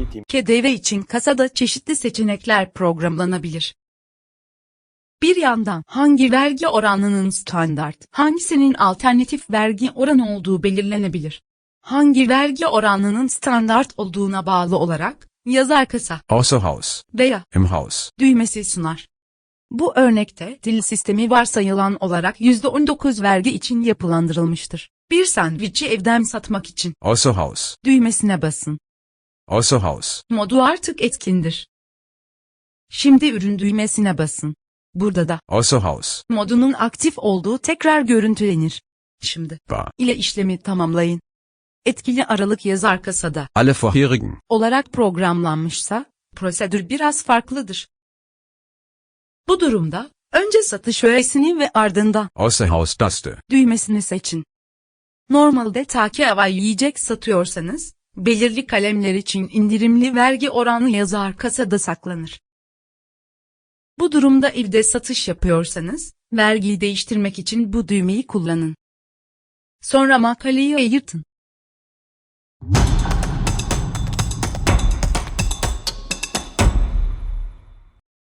KDV KDV için kasada çeşitli seçenekler programlanabilir. Bir yandan hangi vergi oranının standart, hangisinin alternatif vergi oranı olduğu belirlenebilir. Hangi vergi oranının standart olduğuna bağlı olarak yazar kasa Außer Haus. veya Im Haus. düğmesi sunar. Bu örnekte dil sistemi varsayılan olarak %19 vergi için yapılandırılmıştır. Bir sandviçi evden satmak için Außer Haus. düğmesine basın. Außer Haus. Modu artık etkindir. Şimdi ürün düğmesine basın. Burada da Außer Haus. modunun aktif olduğu tekrar görüntülenir. Şimdi War. ile işlemi tamamlayın. Etkili aralık yazar kasada Alle vorherigen. olarak programlanmışsa, prosedür biraz farklıdır. Bu durumda, önce satış öğesini ve ardından Außer Haus düğmesini seçin. Normalde taki havai yiyecek satıyorsanız, belirli kalemler için indirimli vergi oranı yazar kasada saklanır. Bu durumda evde satış yapıyorsanız, vergiyi değiştirmek için bu düğmeyi kullanın. Sonra makaleyi ayırtın.